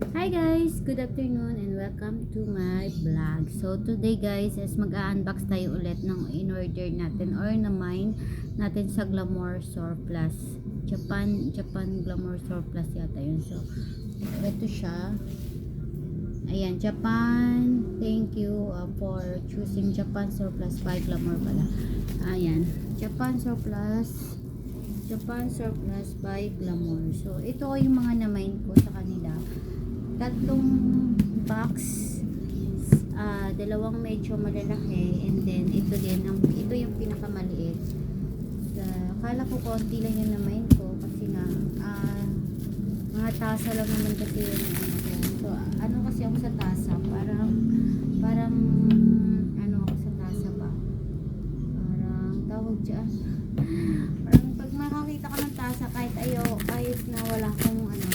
Hi guys! Good afternoon and welcome to my vlog. So today guys is mag-unbox tayo ulit ng in-order natin or na-mine natin sa Glamour Surplus. Japan, Japan Glamour Surplus yata yun. So ito siya. Ayan, Japan. Thank you uh, for choosing Japan Surplus by Glamour pala. Ayan, Japan Surplus. Japan Surplus by Glamour. So ito yung mga na-mine ko sa tatlong box ah dalawang medyo malalaki and then ito din ang ito yung pinakamaliit. Sa akala ko konti lang yung naman ko kasi nga ah mga tasa lang naman kasi yun yung ano ko. So ano kasi ako sa tasa? Parang parang ano ako sa tasa ba? Parang tawag dyan parang pag makakita ka ng tasa kahit ayaw kahit na wala akong ano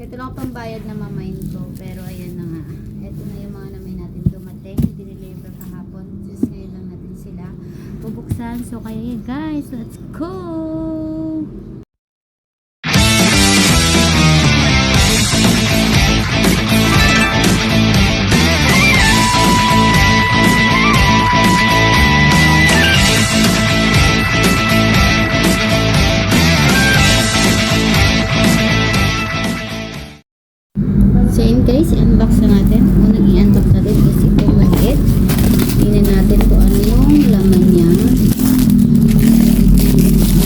ito lang ang pambayad na mamain ko. Pero ayan na nga. Ito na yung mga namin natin dumating. Dineliver kahapon. Just ngayon lang natin sila bubuksan. So kaya guys. Let's go! Guys, i-unbox na natin. Unang i-unbox natin is itong maliit. Tingnan natin kung ano yung laman niya.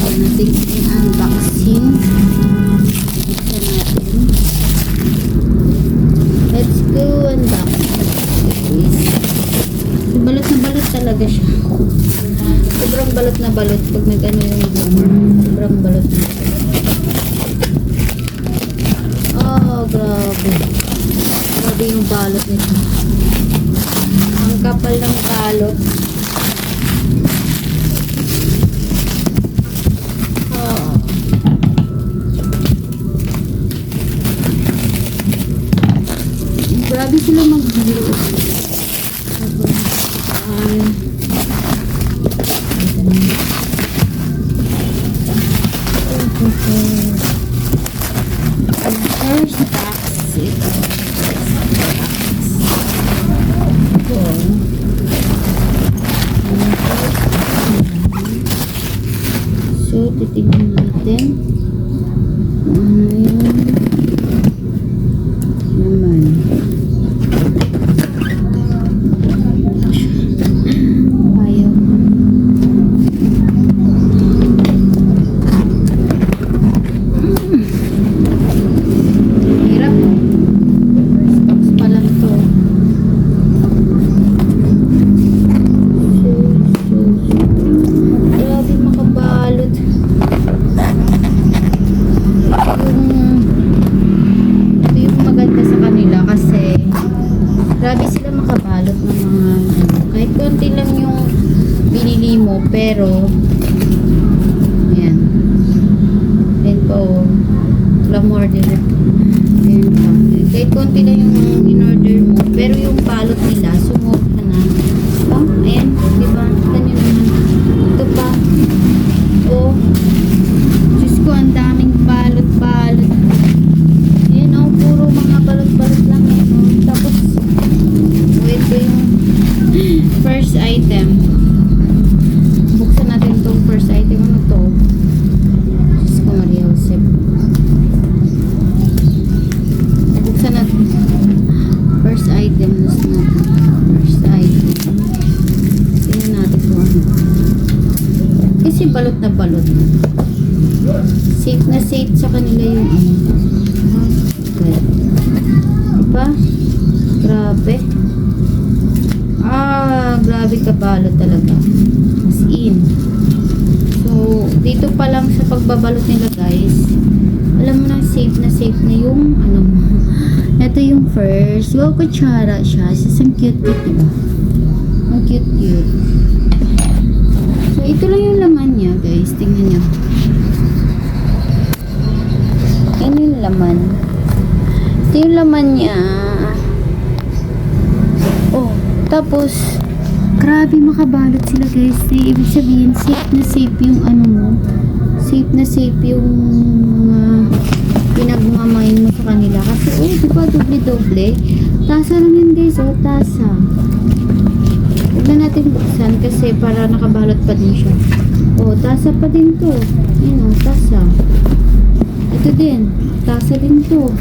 Ayan natin i-unboxing. Buksan natin. Let's go unbox. Guys. So, balot na balot talaga siya. Sobrang balot na balot pag nag-ano yung glamour. Sobrang balot na. Oh, grabe. Grabe yung balot nito. Ang kapal ng balot. Oh. Grabe sila mag-hero. Natin. Ano yung din. Ayan pa. Kahit konti lang yung in-order mo, pero yung balot nila, sumobra na. Oh, ayan, di ba? Kita nyo naman. Ito pa. Oh, Diyos ko, ang daming Kasi balot na balot. Safe na safe sa kanila yung ano. Okay. Diba? Grabe. Ah, grabe ka balot talaga. As in. So, dito pa lang sa pagbabalot nila guys, alam mo na safe na safe na yung ano. Ito yung first. Wow, kutsara siya. Ang cute cute, diba? Ang cute cute. So, ito lang yung laman niya guys. Tingnan niyo. Ano yung laman? Ito yung laman niya. Oh, tapos, grabe makabalot sila guys. Eh, ibig sabihin, safe na safe yung ano mo. Safe na safe yung mga pinagmamain mo sa kanila. Kasi, oh, di ba, doble-doble? Tasa lang yun, guys, oh, tasa. Huwag na natin buksan kasi para nakabalot pa din siya. Oh, tasa pa din to. Yun, oh, tasa. Ito din, tasa din to.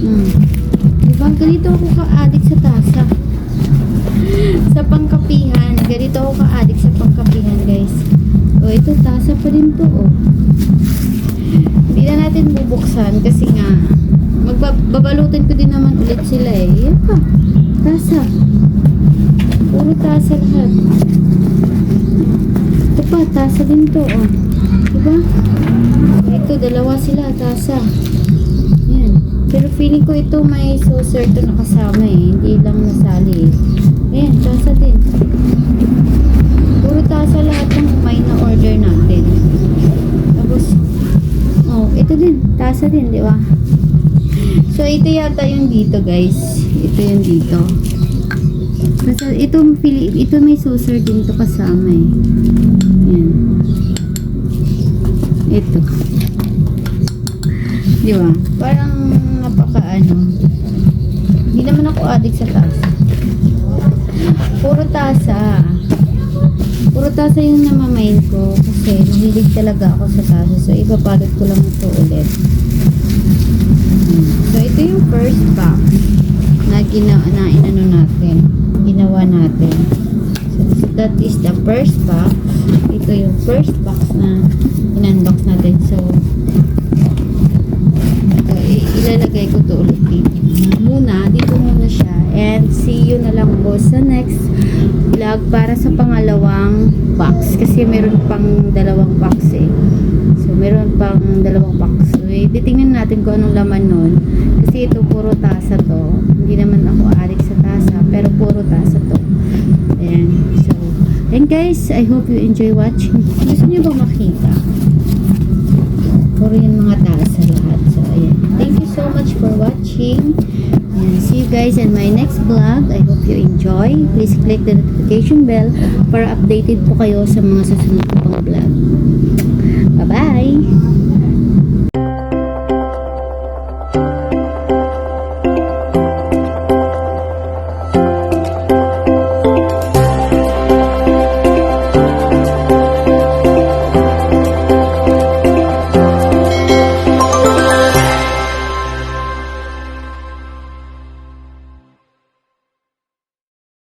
Hmm. Diba, ganito ako ka-addict sa tasa. Sa pangkapihan. Ganito ako ka-addict sa pangkapihan, guys. O, ito, tasa pa din to, oh. Hindi na natin bubuksan kasi nga, magbabalutin ko din naman ulit sila eh. Yan pa, tasa. Puro tasa lahat. Ito pa, tasa din to, oh. Diba? Ito, dalawa sila, tasa. Yan. Pero feeling ko ito may saucer to nakasama eh. Hindi lang nasali eh. Ayan, tasa din. Puro tasa lahat ng may na order natin. Tapos, oh, ito din. Tasa din, di ba? So, ito yata yung dito, guys. Ito yung dito. Basta, ito, ito may saucer din to kasama eh. Ayan. Ito. Di ba? Parang napaka ano. Hindi naman ako addict sa tasa. Puro tasa. Puro tasa yung namamain ko kasi mahilig talaga ako sa tasa. So, ipapalit ko lang ito ulit. So, ito yung first box na ginawa na inano natin. Ginawa natin. So, that is the first box. Ito yung first box na in-unbox natin. So, ilalagay ko to ulit. Muna, dito muna siya. And see you na lang po sa next vlog para sa pangalawang box. Kasi meron pang dalawang box eh. So, meron pang dalawang box. So, eh, titingnan natin kung anong laman nun. Kasi ito, puro tasa to. Hindi naman ako addict sa tasa, pero puro tasa to. Ayan. So, and guys, I hope you enjoy watching. Gusto niyo ba makita? Puro yung mga tasa lahat. So, ayan. Thank you so much for watching. And see you guys in my next vlog. I hope you enjoy. Please click the notification bell para updated po kayo sa mga susunod ko pang vlog. Bye-bye!